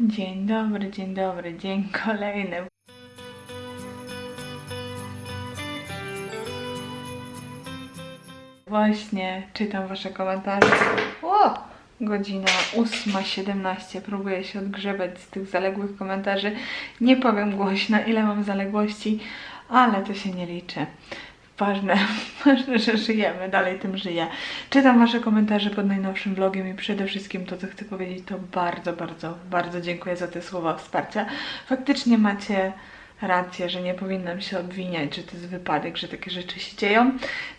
Dzień dobry, dzień dobry, dzień kolejny. Właśnie czytam wasze komentarze. O! Godzina 8.17. Próbuję się odgrzebać z tych zaległych komentarzy. Nie powiem głośno, ile mam zaległości, ale to się nie liczy. Ważne, ważne, że żyjemy, dalej tym żyję. Czytam Wasze komentarze pod najnowszym vlogiem i przede wszystkim to, co chcę powiedzieć, to bardzo, bardzo, bardzo dziękuję za te słowa wsparcia. Faktycznie macie rację, że nie powinnam się obwiniać, że to jest wypadek, że takie rzeczy się dzieją.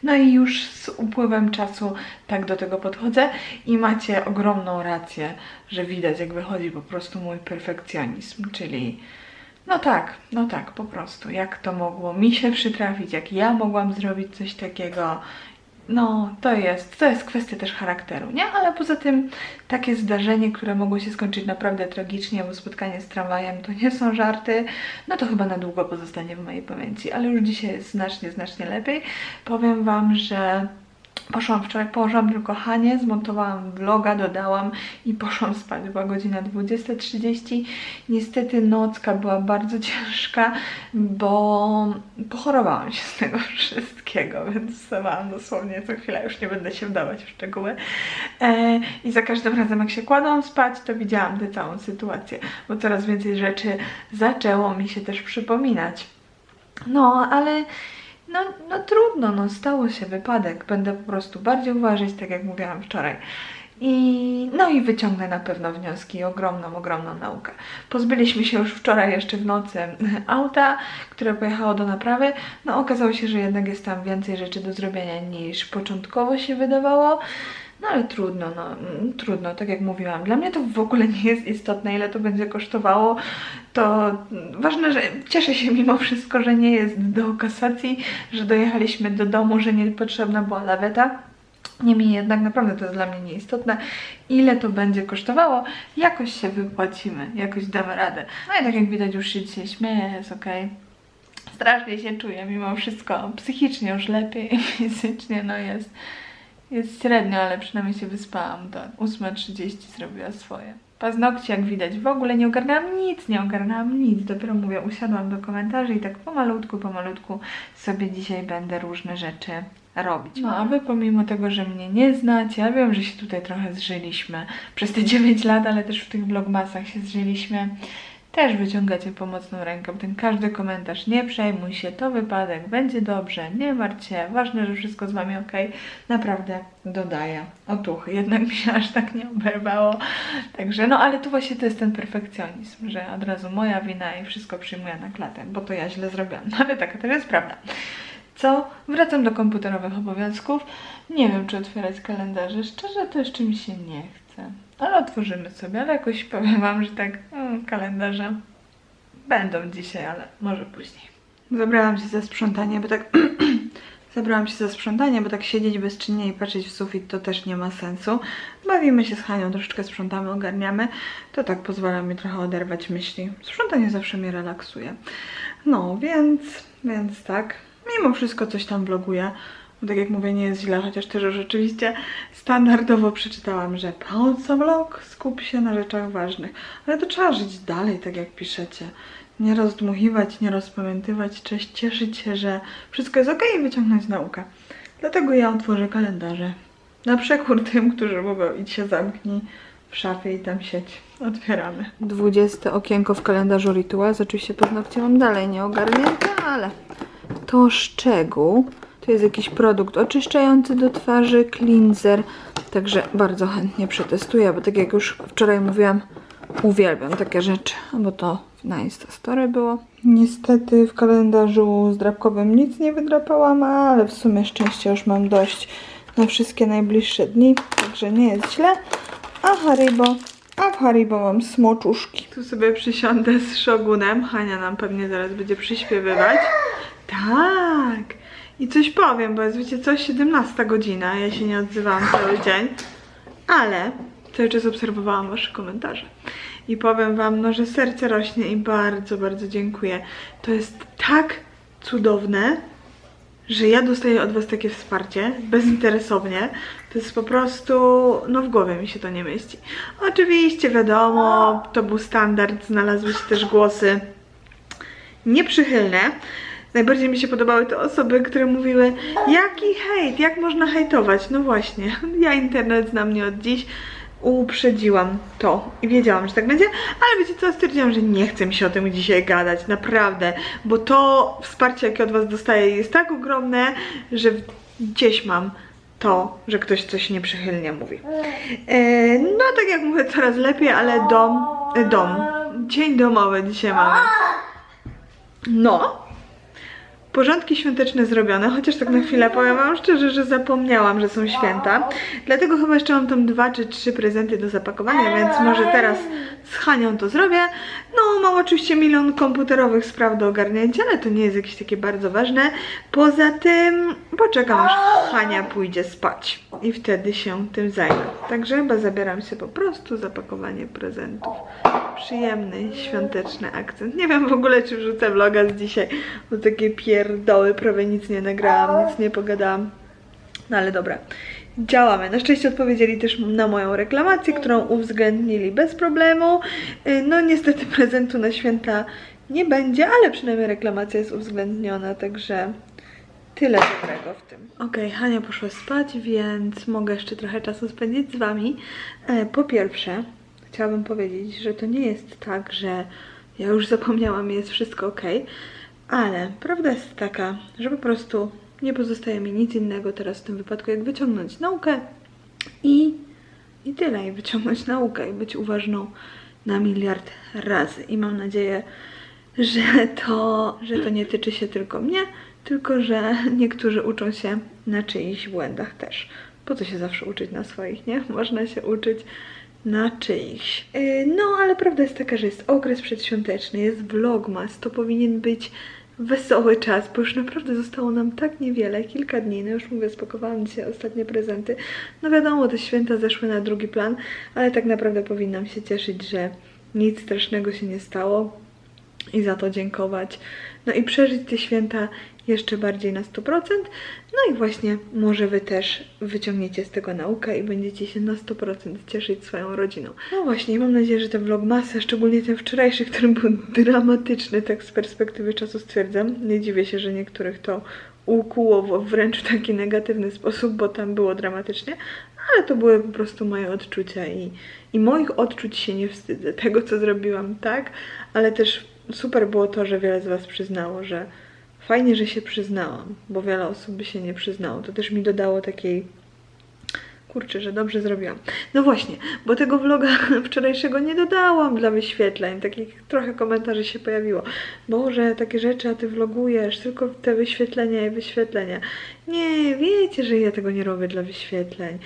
No i już z upływem czasu tak do tego podchodzę i macie ogromną rację, że widać, jak wychodzi po prostu mój perfekcjonizm, czyli no tak, no tak, po prostu. Jak to mogło mi się przytrafić, jak ja mogłam zrobić coś takiego. No, to jest, to jest kwestia też charakteru, nie? Ale poza tym takie zdarzenie, które mogło się skończyć naprawdę tragicznie, bo spotkanie z tramwajem to nie są żarty, no to chyba na długo pozostanie w mojej pamięci, ale już dzisiaj jest znacznie, znacznie lepiej. Powiem Wam, że Poszłam wczoraj, położyłam tylko Hanie, zmontowałam vloga, dodałam i poszłam spać. Była godzina 20.30. Niestety nocka była bardzo ciężka, bo pochorowałam się z tego wszystkiego, więc wstawałam dosłownie co chwilę, już nie będę się wdawać w szczegóły. E, I za każdym razem jak się kładłam spać, to widziałam tę całą sytuację, bo coraz więcej rzeczy zaczęło mi się też przypominać. No, ale no, no trudno, no stało się wypadek. Będę po prostu bardziej uważać, tak jak mówiłam wczoraj. I, no i wyciągnę na pewno wnioski, ogromną, ogromną naukę. Pozbyliśmy się już wczoraj jeszcze w nocy auta, które pojechało do naprawy. No okazało się, że jednak jest tam więcej rzeczy do zrobienia niż początkowo się wydawało. No ale trudno, no mm, trudno, tak jak mówiłam. Dla mnie to w ogóle nie jest istotne, ile to będzie kosztowało. To ważne, że cieszę się mimo wszystko, że nie jest do kasacji, że dojechaliśmy do domu, że nie potrzebna była laweta. Niemniej jednak naprawdę to jest dla mnie nieistotne, ile to będzie kosztowało. Jakoś się wypłacimy, jakoś damy radę. No i tak jak widać już się dzisiaj śmieję, jest okej. Strasznie się czuję mimo wszystko. Psychicznie już lepiej, fizycznie no jest, jest średnio, ale przynajmniej się wyspałam. To 8.30 zrobiła swoje. Paznokcie, jak widać, w ogóle nie ogarnęłam nic, nie ogarnęłam nic. Dopiero mówię, usiadłam do komentarzy i tak pomalutku, pomalutku sobie dzisiaj będę różne rzeczy robić. No a wy pomimo tego, że mnie nie znacie, ja wiem, że się tutaj trochę zżyliśmy przez te 9 lat, ale też w tych vlogmasach się zżyliśmy. Też wyciągacie pomocną rękę. Ten każdy komentarz, nie przejmuj się, to wypadek, będzie dobrze, nie martw się, ważne, że wszystko z wami ok. Naprawdę dodaję otuchy. Jednak mi się aż tak nie oberwało. Także no, ale tu właśnie to jest ten perfekcjonizm, że od razu moja wina i wszystko przyjmuję na klatę, bo to ja źle zrobiłam. No, ale taka to jest prawda. Co? Wracam do komputerowych obowiązków. Nie wiem, czy otwierać kalendarze. Szczerze, to jeszcze mi się nie chce. Ale otworzymy sobie, ale jakoś powiem wam, że tak mm, kalendarze będą dzisiaj, ale może później. Zabrałam się za sprzątanie, bo tak... Zabrałam się za sprzątanie, bo tak siedzieć bezczynnie i patrzeć w sufit to też nie ma sensu. Bawimy się z Hanią, troszeczkę sprzątamy, ogarniamy. To tak pozwala mi trochę oderwać myśli. Sprzątanie zawsze mnie relaksuje. No, więc, więc tak. Mimo wszystko coś tam vloguję. Bo tak jak mówię, nie jest źle, chociaż też rzeczywiście standardowo przeczytałam, że po vlog? Skup się na rzeczach ważnych. Ale to trzeba żyć dalej, tak jak piszecie. Nie rozdmuchiwać, nie rozpamiętywać, cześć, cieszyć się, że wszystko jest ok i wyciągnąć naukę. Dlatego ja otworzę kalendarze. Na przekór tym, którzy mówią, idź się zamknij w szafie i tam siedź. Otwieramy. 20 okienko w kalendarzu Rituals. Oczywiście paznokcie mam dalej nie ogarnięte, ale to szczegół. Jest jakiś produkt oczyszczający do twarzy, cleanser. Także bardzo chętnie przetestuję, bo tak jak już wczoraj mówiłam, uwielbiam takie rzeczy, bo to na Instastory było. Niestety w kalendarzu zdrapkowym nic nie wydrapałam, ale w sumie szczęście już mam dość na wszystkie najbliższe dni, także nie jest źle. A Haribo, a w Haribo mam smoczuszki. Tu sobie przysiądę z Shogunem. Hania nam pewnie zaraz będzie przyśpiewywać. Tak. I coś powiem, bo jest, wiecie co, 17 godzina, ja się nie odzywałam cały dzień, ale cały czas obserwowałam wasze komentarze. I powiem wam, no, że serce rośnie i bardzo, bardzo dziękuję. To jest tak cudowne, że ja dostaję od Was takie wsparcie bezinteresownie. To jest po prostu, no w głowie mi się to nie mieści. Oczywiście, wiadomo, to był standard, znalazły się też głosy nieprzychylne. Najbardziej mi się podobały te osoby, które mówiły, jaki hejt, jak można hejtować? No właśnie, ja internet znam nie od dziś, uprzedziłam to i wiedziałam, że tak będzie, ale wiecie co, stwierdziłam, że nie chcę mi się o tym dzisiaj gadać, naprawdę, bo to wsparcie, jakie od Was dostaję jest tak ogromne, że gdzieś mam to, że ktoś coś nieprzychylnie mówi. E, no tak jak mówię, coraz lepiej, ale dom, e, dom, dzień domowy dzisiaj mamy. No, porządki świąteczne zrobione, chociaż tak na chwilę powiem wam szczerze, że zapomniałam, że są święta. Dlatego chyba jeszcze mam tam dwa czy trzy prezenty do zapakowania, więc może teraz z Hanią to zrobię. No, mam oczywiście milion komputerowych spraw do ogarnięcia, ale to nie jest jakieś takie bardzo ważne. Poza tym poczekam aż Hania pójdzie spać i wtedy się tym zajmę. Także chyba zabieram się po prostu za pakowanie prezentów. Przyjemny, świąteczny akcent. Nie wiem w ogóle, czy wrzucę vloga z dzisiaj, bo takie pierdoły, prawie nic nie nagrałam, nic nie pogadałam. No ale dobra, działamy. Na szczęście odpowiedzieli też na moją reklamację, którą uwzględnili bez problemu. Y, No niestety prezentu na święta nie będzie, ale przynajmniej reklamacja jest uwzględniona, także tyle dobrego w tym. Okej, Hania poszła spać, więc mogę jeszcze trochę czasu spędzić z Wami. E, Po pierwsze, chciałabym powiedzieć, że to nie jest tak, że ja już zapomniałam i jest wszystko ok, ale prawda jest taka, że po prostu nie pozostaje mi nic innego teraz w tym wypadku, jak wyciągnąć naukę i, i tyle, i wyciągnąć naukę i być uważną na miliard razy. I mam nadzieję, że to, że to nie tyczy się tylko mnie, tylko że niektórzy uczą się na czyichś błędach też. Po co się zawsze uczyć na swoich, nie? Można się uczyć na czyichś. Yy, No, ale prawda jest taka, że jest okres przedświąteczny, jest vlogmas, to powinien być wesoły czas, bo już naprawdę zostało nam tak niewiele, kilka dni, no już mówię, spakowałam dzisiaj ostatnie prezenty. No wiadomo, te święta zeszły na drugi plan, ale tak naprawdę powinnam się cieszyć, że nic strasznego się nie stało i za to dziękować. No i przeżyć te święta jeszcze bardziej na 100%. No i właśnie może Wy też wyciągniecie z tego naukę i będziecie się na 100% cieszyć swoją rodziną. No właśnie, mam nadzieję, że ten vlogmas, szczególnie ten wczorajszy, który był dramatyczny, tak z perspektywy czasu stwierdzam. Nie dziwię się, że niektórych to ukuło wręcz w taki negatywny sposób, bo tam było dramatycznie, ale to były po prostu moje odczucia i, i moich odczuć się nie wstydzę. Tego, co zrobiłam, tak, ale też super było to, że wiele z Was przyznało, że fajnie, że się przyznałam, bo wiele osób by się nie przyznało. To też mi dodało takiej Kurczę, że dobrze zrobiłam. No właśnie, bo tego vloga wczorajszego nie dodałam dla wyświetleń. Takich trochę komentarzy się pojawiło. Boże, takie rzeczy, a ty vlogujesz, tylko te wyświetlenia i wyświetlenia. Nie, wiecie, że ja tego nie robię dla wyświetleń.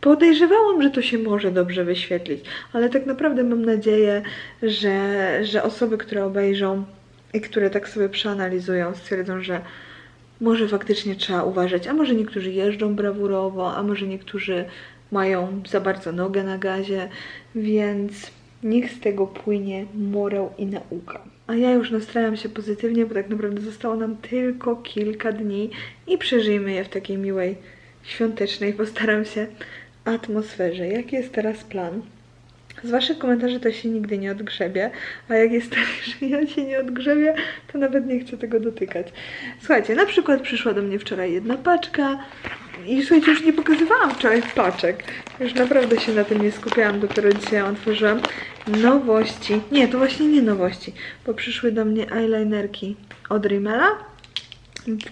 Podejrzewałam, że to się może dobrze wyświetlić, ale tak naprawdę mam nadzieję, że, że osoby, które obejrzą i które tak sobie przeanalizują, stwierdzą, że może faktycznie trzeba uważać, a może niektórzy jeżdżą brawurowo, a może niektórzy mają za bardzo nogę na gazie, więc niech z tego płynie morał i nauka. A ja już nastrajam się pozytywnie, bo tak naprawdę zostało nam tylko kilka dni i przeżyjmy je w takiej miłej, świątecznej, postaram się, atmosferze. Jaki jest teraz plan? Z Waszych komentarzy to się nigdy nie odgrzebie, a jak jest tak, że ja się nie odgrzebię, to nawet nie chcę tego dotykać. Słuchajcie, na przykład przyszła do mnie wczoraj jedna paczka i słuchajcie, już nie pokazywałam wczoraj paczek. Już naprawdę się na tym nie skupiałam, dopiero dzisiaj otworzyłam. Nowości. Nie, to właśnie nie nowości, bo przyszły do mnie eyelinerki od Rimmela.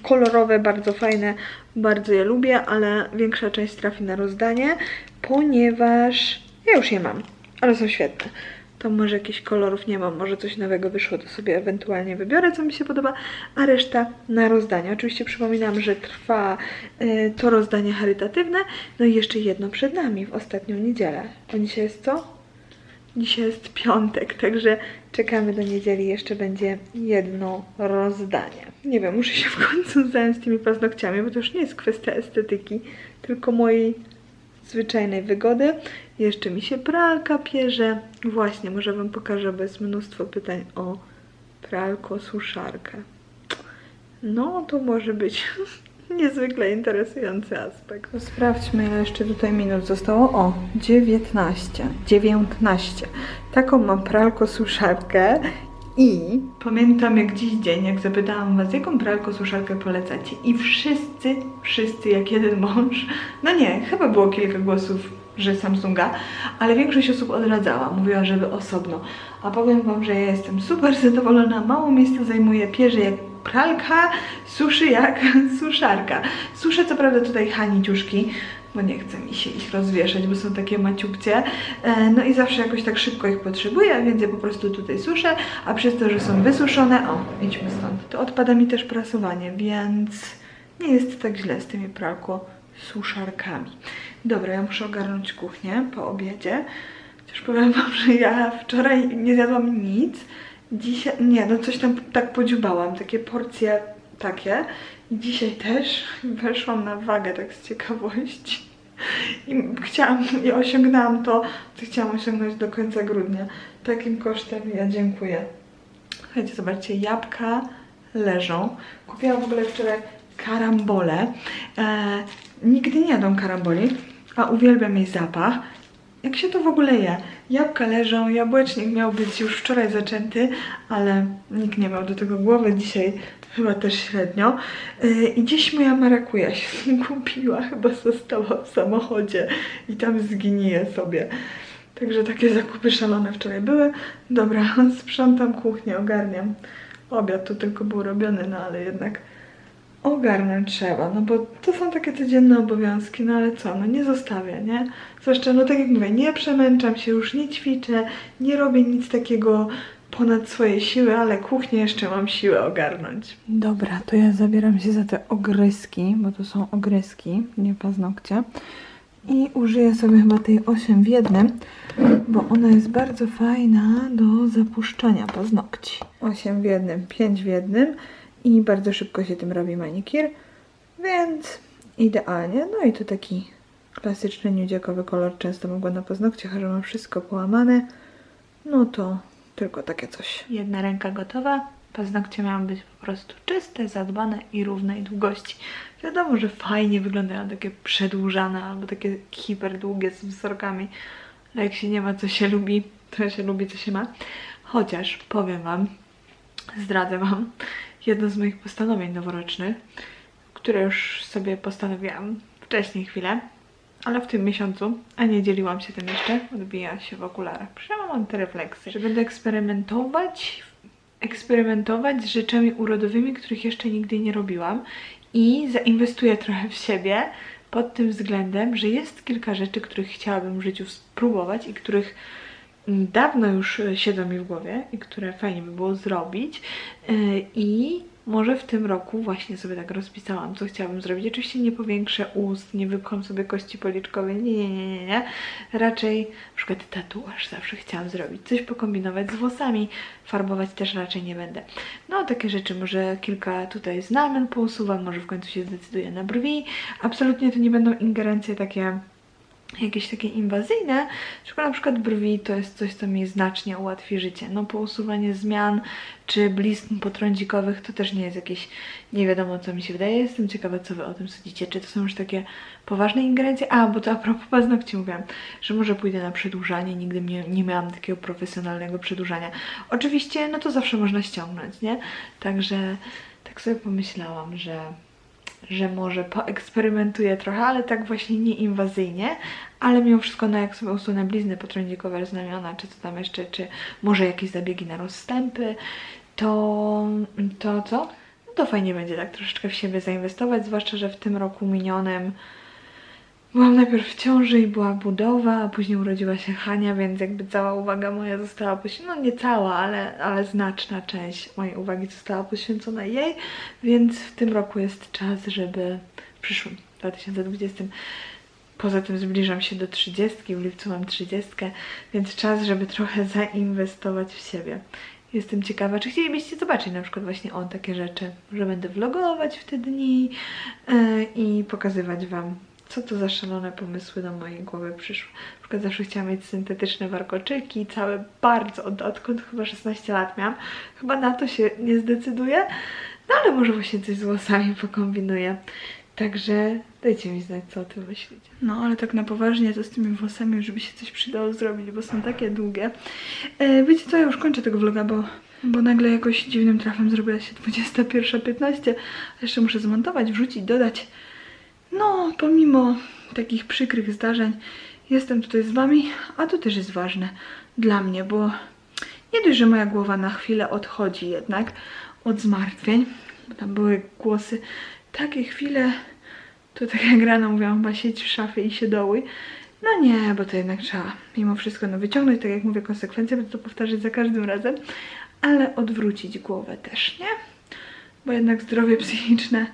Kolorowe, bardzo fajne, bardzo je lubię, ale większa część trafi na rozdanie, ponieważ ja już je mam, ale są świetne. To może jakichś kolorów nie mam, może coś nowego wyszło, to sobie ewentualnie wybiorę, co mi się podoba, a reszta na rozdanie. Oczywiście przypominam, że trwa y, to rozdanie charytatywne, no i jeszcze jedno przed nami w ostatnią niedzielę. Bo dzisiaj jest co? Dzisiaj jest piątek, także czekamy do niedzieli, jeszcze będzie jedno rozdanie. Nie wiem, muszę się w końcu zająć tymi paznokciami, bo to już nie jest kwestia estetyki, tylko mojej zwyczajnej wygody. Jeszcze mi się pralka pierze. Właśnie, może Wam pokażę, bo jest mnóstwo pytań o pralko, suszarkę. No, to może być niezwykle interesujący aspekt. To sprawdźmy, ile jeszcze tutaj minut zostało. O, 19. 19. Taką mam pralko-suszarkę i pamiętam jak dziś dzień, jak zapytałam was, jaką pralko-suszarkę polecacie i wszyscy, wszyscy jak jeden mąż, no nie, chyba było kilka głosów, że Samsunga, ale większość osób odradzała, mówiła, żeby osobno. A powiem wam, że ja jestem super zadowolona, mało miejsca zajmuje, pierze jak pralka, suszy jak suszarka. Suszę co prawda tutaj haniciuszki, bo nie chce mi się ich rozwieszać, bo są takie maciubcie. E, No i zawsze jakoś tak szybko ich potrzebuję, więc ja po prostu tutaj suszę, a przez to, że są wysuszone, o, idźmy stąd, to odpada mi też prasowanie, więc nie jest tak źle z tymi pralko suszarkami. Dobra, ja muszę ogarnąć kuchnię po obiedzie. Chociaż powiem wam, że ja wczoraj nie zjadłam nic. Dzisiaj, nie, no coś tam tak podziubałam, takie porcje takie. I dzisiaj też weszłam na wagę tak z ciekawości. I chciałam, i osiągnęłam to, co chciałam osiągnąć do końca grudnia. Takim kosztem ja dziękuję. Słuchajcie, zobaczcie, jabłka leżą. Kupiłam w ogóle wczoraj karambole. E, nigdy nie jadłam karamboli, a uwielbiam jej zapach. Jak się to w ogóle je? Jabłka leżą, jabłecznik miał być już wczoraj zaczęty, ale nikt nie miał do tego głowy. Dzisiaj chyba też średnio. Yy, I dziś moja marakuja się zgubiła, chyba została w samochodzie i tam zgnije sobie. Także takie zakupy szalone wczoraj były. Dobra, sprzątam kuchnię, ogarniam. Obiad tu tylko był robiony, no ale jednak ogarnąć trzeba, no bo to są takie codzienne obowiązki, no ale co, no nie zostawię, nie? Zwłaszcza, no tak jak mówię, nie przemęczam się już, nie ćwiczę, nie robię nic takiego ponad swoje siły, ale kuchnię jeszcze mam siłę ogarnąć. Dobra, to ja zabieram się za te ogryski, bo to są ogryski, nie paznokcie. I użyję sobie chyba tej 8 w jednym, bo ona jest bardzo fajna do zapuszczania paznokci. 8 w jednym, 5 w jednym i bardzo szybko się tym robi manikir, więc idealnie. No i to taki klasyczny nudziakowy kolor, często mogła na paznokciach, a że mam wszystko połamane, no to tylko takie coś. Jedna ręka gotowa, paznokcie mają być po prostu czyste, zadbane i równej długości. Wiadomo, że fajnie wyglądają takie przedłużane albo takie hiperdługie z wzorkami, ale jak się nie ma, co się lubi, to się lubi, co się ma. Chociaż powiem Wam, zdradzę Wam jedno z moich postanowień noworocznych, które już sobie postanowiłam wcześniej chwilę, ale w tym miesiącu, a nie dzieliłam się tym jeszcze, odbija się w okularach. Przynajmniej mam te refleksy, że będę eksperymentować, eksperymentować z rzeczami urodowymi, których jeszcze nigdy nie robiłam i zainwestuję trochę w siebie pod tym względem, że jest kilka rzeczy, których chciałabym w życiu spróbować i których dawno już e, siedzą mi w głowie i które fajnie by było zrobić E, i może w tym roku właśnie sobie tak rozpisałam, co chciałabym zrobić. Oczywiście nie powiększę ust, nie wypcham sobie kości policzkowej, nie, nie, nie, nie, nie. Raczej na przykład tatuaż zawsze chciałam zrobić, coś pokombinować z włosami, farbować też raczej nie będę. No takie rzeczy, może kilka tutaj znamion pousuwam, może w końcu się zdecyduję na brwi. Absolutnie to nie będą ingerencje takie jakieś takie inwazyjne, tylko na przykład brwi to jest coś, co mi znacznie ułatwi życie. No po usuwanie zmian czy blizn potrądzikowych to też nie jest jakieś nie wiadomo co mi się wydaje. Jestem ciekawa co wy o tym sądzicie. Czy to są już takie poważne ingerencje? A, bo to a propos paznokci mówiłam, że może pójdę na przedłużanie. Nigdy nie, nie miałam takiego profesjonalnego przedłużania. Oczywiście, no to zawsze można ściągnąć, nie? Także tak sobie pomyślałam, że że może poeksperymentuję trochę, ale tak właśnie nieinwazyjnie, ale mimo wszystko, no jak sobie usunę blizny potrądzikowe znamiona, czy co tam jeszcze, czy może jakieś zabiegi na rozstępy, to, to co? No to fajnie będzie tak troszeczkę w siebie zainwestować, zwłaszcza, że w tym roku minionym Byłam najpierw w ciąży i była budowa, a później urodziła się Hania, więc jakby cała uwaga moja została poświęcona, no nie cała, ale, ale znaczna część mojej uwagi została poświęcona jej, więc w tym roku jest czas, żeby w przyszłym 2020 Poza tym zbliżam się do 30, w lipcu mam 30, więc czas, żeby trochę zainwestować w siebie. Jestem ciekawa, czy chcielibyście zobaczyć na przykład właśnie o takie rzeczy, że będę vlogować w te dni yy, i pokazywać Wam co to za szalone pomysły do mojej głowy przyszły. Na przykład zawsze chciałam mieć syntetyczne warkoczyki, całe bardzo, od, odkąd chyba 16 lat miałam. Chyba na to się nie zdecyduję, No ale może właśnie coś z włosami pokombinuję. Także dajcie mi znać, co o tym myślicie. No ale tak na poważnie, to z tymi włosami już by się coś przydało zrobić, bo są takie długie. E, wiecie co, ja już kończę tego vloga, bo, bo nagle jakoś dziwnym trafem zrobiła się 21.15. Jeszcze muszę zmontować, wrzucić, dodać. No, pomimo takich przykrych zdarzeń, jestem tutaj z wami, a to też jest ważne dla mnie, bo nie dość, że moja głowa na chwilę odchodzi jednak od zmartwień, bo tam były głosy, takie chwile, to tak jak rano mówiłam, chyba siedź w szafie i się dołuj. No nie, bo to jednak trzeba mimo wszystko no, wyciągnąć, tak jak mówię, konsekwencje, będę to powtarzać za każdym razem, ale odwrócić głowę też, nie? Bo jednak zdrowie psychiczne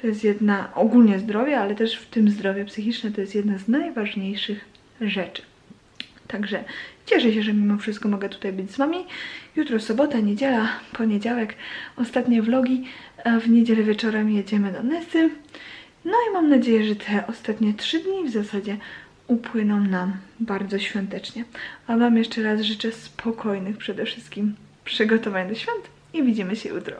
to jest jedna, ogólnie zdrowie, ale też w tym zdrowie psychiczne to jest jedna z najważniejszych rzeczy. Także cieszę się, że mimo wszystko mogę tutaj być z Wami. Jutro sobota, niedziela, poniedziałek, ostatnie vlogi. a W niedzielę wieczorem jedziemy do Nysy. No i mam nadzieję, że te ostatnie trzy dni w zasadzie upłyną nam bardzo świątecznie. A Wam jeszcze raz życzę spokojnych przede wszystkim przygotowań do świąt i widzimy się jutro.